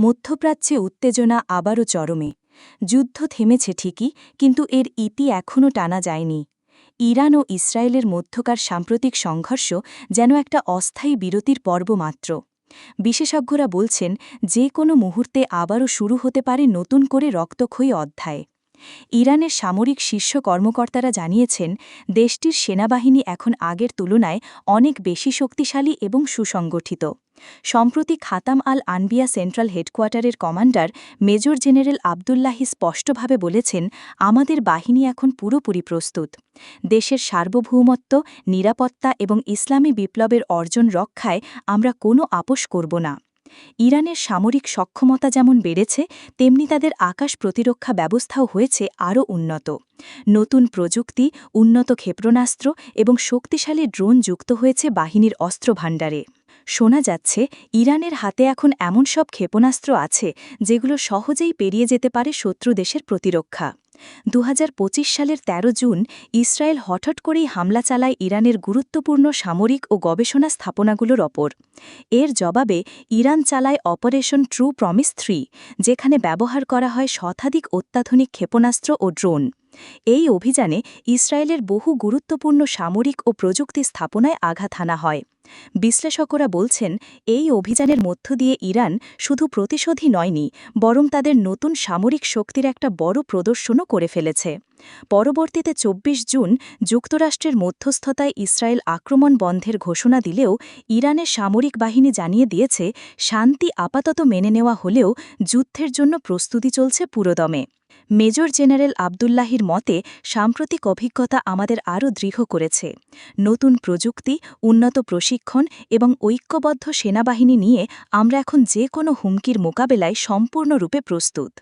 মধ্যপ্রাচ্যে উত্তেজনা আবারও চরমে। যুদ্ধ থেমেছে ঠিকই, কিন্তু এর ইতি এখনও টানা যায়নি। ইরান ও ইসরায়েলের মধ্যকার সাম্প্রতিক সংঘর্ষ যেন একটা অস্থায়ী বিরতির পর্ব মাত্র। বিশেষজ্ঞরা বলছেন, যে কোনো মুহূর্তে আবারও শুরু হতে পারে নতুন করে রক্তক্ষয়ী অধ্যায়। ইরানের সামরিক শীর্ষ কর্মকর্তারা জানিয়েছেন, দেশটির সেনাবাহিনী এখন আগের তুলনায় অনেক বেশি শক্তিশালী এবং সুসংগঠিত। সম্প্রতি খাতাম আল আনবিয়া সেন্ট্রাল হেডকোয়ার্টারের কমান্ডার মেজর জেনারেল আবদুল্লাহি স্পষ্টভাবে বলেছেন, আমাদের বাহিনী এখন পুরোপুরি প্রস্তুত। দেশের সার্বভৌমত্ব, নিরাপত্তা এবং ইসলামী বিপ্লবের অর্জন রক্ষায় আমরা কোনো আপোষ করব না। ইরানের সামরিক সক্ষমতা যেমন বেড়েছে, তেমনি তাদের আকাশ প্রতিরক্ষা ব্যবস্থাও হয়েছে আরও উন্নত। নতুন প্রযুক্তি, উন্নত ক্ষেপণাস্ত্র এবং শক্তিশালী ড্রোন যুক্ত হয়েছে বাহিনীর অস্ত্রভাণ্ডারে। শোনা যাচ্ছে, ইরানের হাতে এখন এমন সব ক্ষেপণাস্ত্র আছে, যেগুলো সহজেই পেরিয়ে যেতে পারে শত্রু দেশের প্রতিরক্ষা। দু হাজার পঁচিশ সালের ১৩ জুন ইসরায়েল হঠাৎ করেই হামলা চালায় ইরানের গুরুত্বপূর্ণ সামরিক ও গবেষণা স্থাপনাগুলোর ওপর। এর জবাবে ইরান চালায় অপারেশন ট্রু প্রমিস থ্রি, যেখানে ব্যবহার করা হয় শতাধিক অত্যাধুনিক ক্ষেপণাস্ত্র ও ড্রোন। এই অভিযানে ইসরায়েলের বহু গুরুত্বপূর্ণ সামরিক ও প্রযুক্তি স্থাপনায় আঘাত হানা হয়। বিশ্লেষকরা বলছেন, এই অভিযানের মধ্য দিয়ে ইরান শুধু প্রতিশোধই নয়নি, বরং তাদের নতুন সামরিক শক্তির একটা বড় প্রদর্শনও করে ফেলেছে। পরবর্তীতে ২৪ জুন যুক্তরাষ্ট্রের মধ্যস্থতায় ইসরায়েল আক্রমণ বন্ধের ঘোষণা দিলেও ইরানের সামরিক বাহিনী জানিয়ে দিয়েছে, শান্তি আপাতত মেনে নেওয়া হলেও যুদ্ধের জন্য প্রস্তুতি চলছে পুরোদমে। মেজর জেনারেল আবদুল্লাহির মতে, সাম্প্রতিক অভিজ্ঞতা আমাদের আরও দৃঢ় করেছে। নতুন প্রযুক্তি, উন্নত প্রশিক্ষণ এবং ঐক্যবদ্ধ সেনাবাহিনী নিয়ে আমরা এখন যে কোনো হুমকির মোকাবেলায় সম্পূর্ণরূপে প্রস্তুত।